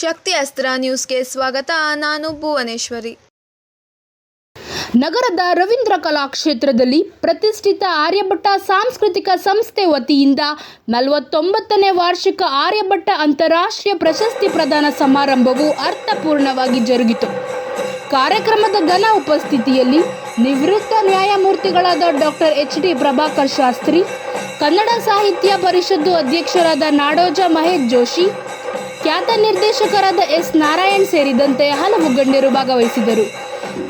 ಶಕ್ತಿ ಅಸ್ತ್ರ ನ್ಯೂಸ್ಗೆ ಸ್ವಾಗತ. ನಾನು ಭುವನೇಶ್ವರಿ. ನಗರದ ರವೀಂದ್ರ ಕಲಾಕ್ಷೇತ್ರದಲ್ಲಿ ಪ್ರತಿಷ್ಠಿತ ಆರ್ಯಭಟ್ಟ ಸಾಂಸ್ಕೃತಿಕ ಸಂಸ್ಥೆ ವತಿಯಿಂದ ನಲವತ್ತೊಂಬತ್ತನೇ ವಾರ್ಷಿಕ ಆರ್ಯಭಟ್ಟ ಅಂತಾರಾಷ್ಟ್ರೀಯ ಪ್ರಶಸ್ತಿ ಪ್ರದಾನ ಸಮಾರಂಭವು ಅರ್ಥಪೂರ್ಣವಾಗಿ ಜರುಗಿತು. ಕಾರ್ಯಕ್ರಮದ ಘನ ಉಪಸ್ಥಿತಿಯಲ್ಲಿ ನಿವೃತ್ತ ನ್ಯಾಯಮೂರ್ತಿಗಳಾದ doctor H D Prabhakar Shastri, Kannada Sahitya Parishat ಅಧ್ಯಕ್ಷರಾದ ನಾಡೋಜ ಮಹೇಶ್ ಜೋಶಿ ಖ್ಯಾತ ನಿರ್ದೇಶಕರಾದ ಎಸ್ ನಾರಾಯಣ್ ಸೇರಿದಂತೆ ಹಲವು ಗಣ್ಯರು ಭಾಗವಹಿಸಿದರು.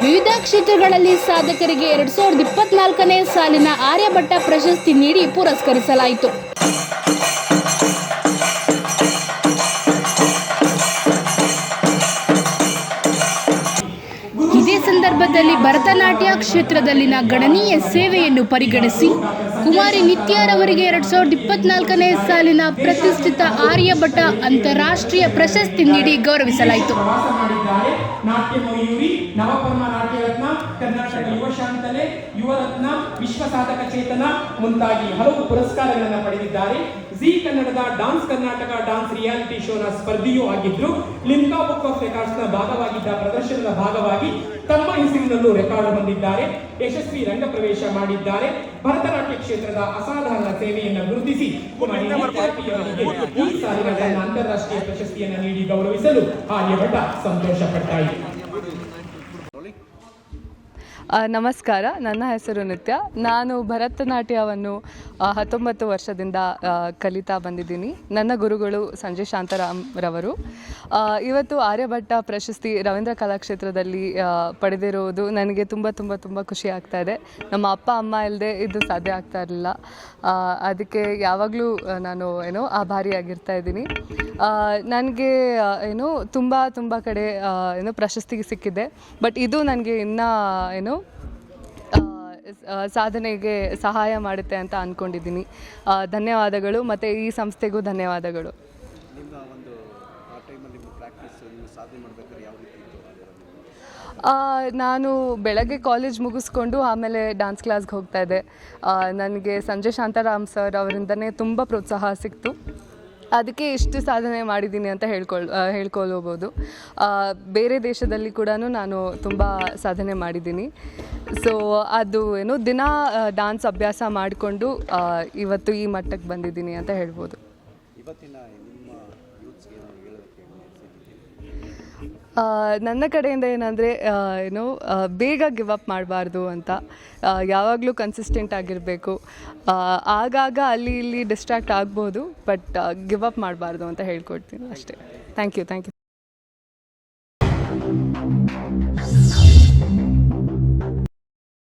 ವಿವಿಧ ಕ್ಷೇತ್ರಗಳಲ್ಲಿ ಸಾಧಕರಿಗೆ ಎರಡು ಸಾವಿರದ ಇಪ್ಪತ್ನಾಲ್ಕನೇ ಸಾಲಿನ ಆರ್ಯಭಟ್ಟ ಪ್ರಶಸ್ತಿ ನೀಡಿ ಪುರಸ್ಕರಿಸಲಾಯಿತು. ಸಂದರ್ಭದಲ್ಲಿ ಭರತನಾಟ್ಯ ಕ್ಷೇತ್ರದಲ್ಲಿನ ಗಣನೀಯ ಸೇವೆಯನ್ನು ಪರಿಗಣಿಸಿ ಕುಮಾರಿ ನಿತ್ಯಾರವರಿಗೆ ಎರಡು ಸಾವಿರದ ಇಪ್ಪತ್ನಾಲ್ಕನೇ ಸಾಲಿನ ಪ್ರತಿಷ್ಠಿತ ಆರ್ಯಭಟ ಅಂತಾರಾಷ್ಟ್ರೀಯ ಪ್ರಶಸ್ತಿ ನೀಡಿ ಗೌರವಿಸಲಾಯಿತು. ಮಾಡಿದ್ದಾರೆ. ನಾಟ್ಯ ಮಯೂರಿ ನವಪರ್ಮ ನಾಟ್ಯರತ್ನ ಕರ್ನಾಟಕ ಯುವ ಶಾಂತಲೆ ಯುವರತ್ನ ವಿಶ್ವ ಸಾಧಕ ಚೇತನ ಮುಂತಾಗಿ ಹಲವು ಪುರಸ್ಕಾರಗಳನ್ನು ಪಡೆದಿದ್ದಾರೆ. ಜಿ ಕನ್ನಡದ ಡಾನ್ಸ್ ಕರ್ನಾಟಕ ಡಾನ್ಸ್ ರಿಯಾಲಿಟಿ ಶೋನ ಸ್ಪರ್ಧೆಯೂ ಆಗಿದ್ರು. ಲಿಂಕಾ ಬುಕ್ ಆಫ್ ರೆಕಾರ್ಡ್ಸ್ನ ಭಾಗವಾಗಿದ್ದ ಪ್ರದರ್ಶನದ ಭಾಗವಾಗಿ ತಮ್ಮ ಹೆಸರಿನಲ್ಲೂ ರೆಕಾರ್ಡ್ ಹೊಂದಿದ್ದಾರೆ ಯಶಸ್ವಿ ರಂಗಪ್ರವೇಶ ಮಾಡಿದ್ದಾರೆ. ಭರತನಾಟ್ಯ ಕ್ಷೇತ್ರದ ಅಸಾಧಾರಣ ಸೇವೆಯನ್ನು ಗುರುತಿಸಿ ಈ ಸಾಲಿನ ಅಂತಾರಾಷ್ಟ್ರೀಯ ಪ್ರಶಸ್ತಿಯನ್ನು ನೀಡಿ ಗೌರವಿಸಲು ಆರ್ಯಭಟ ಸಂತೋಷ ಆ, ನಮಸ್ಕಾರ. ನನ್ನ ಹೆಸರು ನಿತ್ಯ. ನಾನು ಭರತನಾಟ್ಯವನ್ನು ಹತ್ತೊಂಬತ್ತು ವರ್ಷದಿಂದ ಕಲಿತಾ ಬಂದಿದ್ದೀನಿ. ನನ್ನ ಗುರುಗಳು ಸಂಜಯ್ ಶಾಂತಾರಾಮ್ ರವರು ಇವತ್ತು ಆರ್ಯಭಟ್ಟ ಪ್ರಶಸ್ತಿ ರವೀಂದ್ರ ಕಲಾಕ್ಷೇತ್ರದಲ್ಲಿ ಪಡೆದಿರುವುದು ನನಗೆ ತುಂಬ ತುಂಬ ತುಂಬ ಖುಷಿ ಆಗ್ತಾ ಇದೆ. ನಮ್ಮ ಅಪ್ಪ, ಅಮ್ಮ ಇಲ್ಲದೆ ಇದು ಸಾಧ್ಯ ಆಗ್ತಾ ಇರಲಿಲ್ಲ. ಅದಕ್ಕೆ ಯಾವಾಗಲೂ ನಾನು, ಏನೋ, ಆಭಾರಿಯಾಗಿರ್ತಾ ಇದ್ದೀನಿ. ನನಗೆ ಏನು ತುಂಬ ತುಂಬ ಕಡೆ ಏನು ಪ್ರಶಸ್ತಿ ಸಿಕ್ಕಿದೆ. ಬಟ್ ಇದು ನನಗೆ ಇನ್ನೂ ಏನು ಸಾಧನೆಗೆ ಸಹಾಯ ಮಾಡುತ್ತೆ ಅಂತ ಅಂದ್ಕೊಂಡಿದ್ದೀನಿ ಧನ್ಯವಾದಗಳು ಮತ್ತು ಈ ಸಂಸ್ಥೆಗೂ ಧನ್ಯವಾದಗಳು. ನಾನು ಬೆಳಗ್ಗೆ ಕಾಲೇಜ್ ಮುಗಿಸ್ಕೊಂಡು ಆಮೇಲೆ ಡ್ಯಾನ್ಸ್ ಕ್ಲಾಸ್ಗೆ ಹೋಗ್ತಾ ಇದ್ದೆ. ನನಗೆ ಸಂಜಯ್ ಶಾಂತಾರಾಮ್ ಸರ್ ಅವರಿಂದನೇ ತುಂಬ ಪ್ರೋತ್ಸಾಹ ಸಿಕ್ತು. ಅದಕ್ಕೆ ಇಷ್ಟು ಸಾಧನೆ ಮಾಡಿದ್ದೀನಿ ಅಂತ ಹೇಳ್ಕೊಳ್ ಹೇಳ್ಕೊಳ್ಬೋದು. ಬೇರೆ ದೇಶದಲ್ಲಿ ಕೂಡ ನಾನು ತುಂಬ ಸಾಧನೆ ಮಾಡಿದ್ದೀನಿ. ಸೊ ಅದು ಏನು ದಿನ ಡಾನ್ಸ್ ಅಭ್ಯಾಸ ಮಾಡಿಕೊಂಡು ಇವತ್ತು ಈ ಮಟ್ಟಕ್ಕೆ ಬಂದಿದ್ದೀನಿ ಅಂತ ಹೇಳ್ಬೋದು. ನನ್ನ ಕಡೆಯಿಂದ ಏನಂದರೆ ಏನು ಬೇಗ ಗಿವ್ ಅಪ್ ಮಾಡಬಾರ್ದು ಅಂತ. ಯಾವಾಗಲೂ ಕನ್ಸಿಸ್ಟೆಂಟ್ ಆಗಿರಬೇಕು. ಆಗಾಗ ಅಲ್ಲಿ ಇಲ್ಲಿ ಡಿಸ್ಟ್ರಾಕ್ಟ್ ಆಗ್ಬೋದು ಬಟ್ ಗಿವ್ ಅಪ್ ಮಾಡಬಾರ್ದು ಅಂತ ಹೇಳ್ಕೊಡ್ತೀನಿ ಅಷ್ಟೇ. Thank you thank you